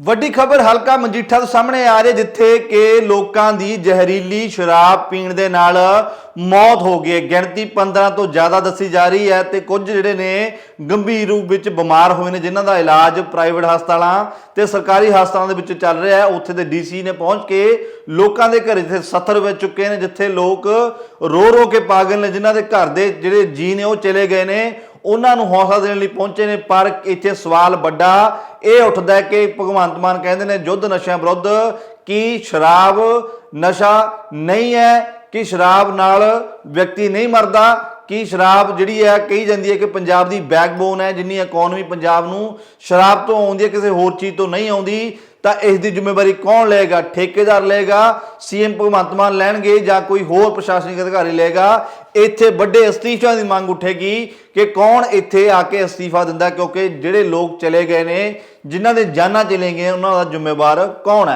ਵੱਡੀ ਖਬਰ ਹਲਕਾ ਮਜੀਠਾ ਤੋਂ ਸਾਹਮਣੇ ਆ ਰਹੀ ਜਿੱਥੇ ਕਿ ਲੋਕਾਂ ਦੀ ਜ਼ਹਿਰੀਲੀ ਸ਼ਰਾਬ ਪੀਣ ਦੇ ਨਾਲ ਮੌਤ ਹੋ ਗਈ ਹੈ। ਗਿਣਤੀ 15 ਤੋਂ ਜ਼ਿਆਦਾ ਦੱਸੀ ਜਾ ਰਹੀ ਹੈ ਤੇ ਕੁਝ ਜਿਹੜੇ ਨੇ ਗੰਭੀਰ ਰੂਪ ਵਿੱਚ ਬਿਮਾਰ ਹੋਏ ਨੇ, ਜਿਨ੍ਹਾਂ ਦਾ ਇਲਾਜ ਪ੍ਰਾਈਵੇਟ ਹਸਪਤਾਲਾਂ ਤੇ ਸਰਕਾਰੀ ਹਸਪਤਾਲਾਂ ਦੇ ਵਿੱਚ ਚੱਲ ਰਿਹਾ ਹੈ। ਉੱਥੇ ਦੇ ਡੀਸੀ ਨੇ ਪਹੁੰਚ ਕੇ ਲੋਕਾਂ ਦੇ ਘਰ ਤੇ ਸੱਥਰ ਵਿੱਚ ਚੁੱਕੇ ਨੇ, ਜਿੱਥੇ ਲੋਕ ਰੋ ਰੋ ਕੇ ਪਾਗਲ ਨੇ, ਜਿਨ੍ਹਾਂ ਦੇ ਘਰ ਦੇ ਜਿਹੜੇ ਜੀ ਨੇ ਉਹ ਚਲੇ ਗਏ ਨੇ। ਉਹਨਾਂ ਨੂੰ ਹੌਸਲਾ ਦੇਣ ਲਈ ਪਹੁੰਚੇ ਨੇ, ਪਰ ਇੱਥੇ ਸਵਾਲ ਵੱਡਾ ਇਹ ਉੱਠਦਾ ਕਿ ਭਗਵੰਤ ਮਾਨ ਕਹਿੰਦੇ ਨੇ, ਯੁੱਧ ਨਸ਼ਿਆਂ ਵਿਰੁੱਧ ਕੀ ਸ਼ਰਾਬ ਨਸ਼ਾ ਨਹੀਂ ਹੈ, ਕਿ ਸ਼ਰਾਬ ਨਾਲ ਵਿਅਕਤੀ ਨਹੀਂ ਮਰਦਾ, ਕਿ ਸ਼ਰਾਬ ਜਿਹੜੀ ਹੈ, ਕਹੀ ਜਾਂਦੀ ਹੈ ਕਿ ਪੰਜਾਬ ਦੀ ਬੈਕਬੋਨ ਹੈ, ਜਿੰਨੀ ਇਕਨੋਮੀ ਪੰਜਾਬ ਨੂੰ ਸ਼ਰਾਬ ਤੋਂ ਆਉਂਦੀ ਹੈ, ਕਿਸੇ ਹੋਰ ਚੀਜ਼ ਤੋਂ ਨਹੀਂ ਆਉਂਦੀ, ਤਾਂ ਇਸ ਦੀ ਜ਼ਿੰਮੇਵਾਰੀ ਕੌਣ ਲਏਗਾ? ਠੇਕੇਦਾਰ ਲਏਗਾ? ਸੀਐਮ ਭਗਵੰਤ ਮਾਨ ਲੈਣਗੇ ਜਾਂ ਕੋਈ ਹੋਰ ਪ੍ਰਸ਼ਾਸਨਿਕ ਅਧਿਕਾਰੀ ਲਏਗਾ? ਇੱਥੇ ਵੱਡੇ ਅਸਤੀਫਿਆਂ ਦੀ ਮੰਗ ਉੱਠੇਗੀ ਕਿ ਕੌਣ ਇੱਥੇ ਆ ਕੇ ਅਸਤੀਫਾ ਦਿੰਦਾ, ਕਿਉਂਕਿ ਜਿਹੜੇ ਲੋਕ ਚਲੇ ਗਏ ਨੇ, ਜਿਨ੍ਹਾਂ ਦੇ ਜਾਨਾਂ ਚਲੇ ਗਏ ਉਹਨਾਂ ਦਾ ਜ਼ਿੰਮੇਵਾਰ ਕੌਣ ਹੈ?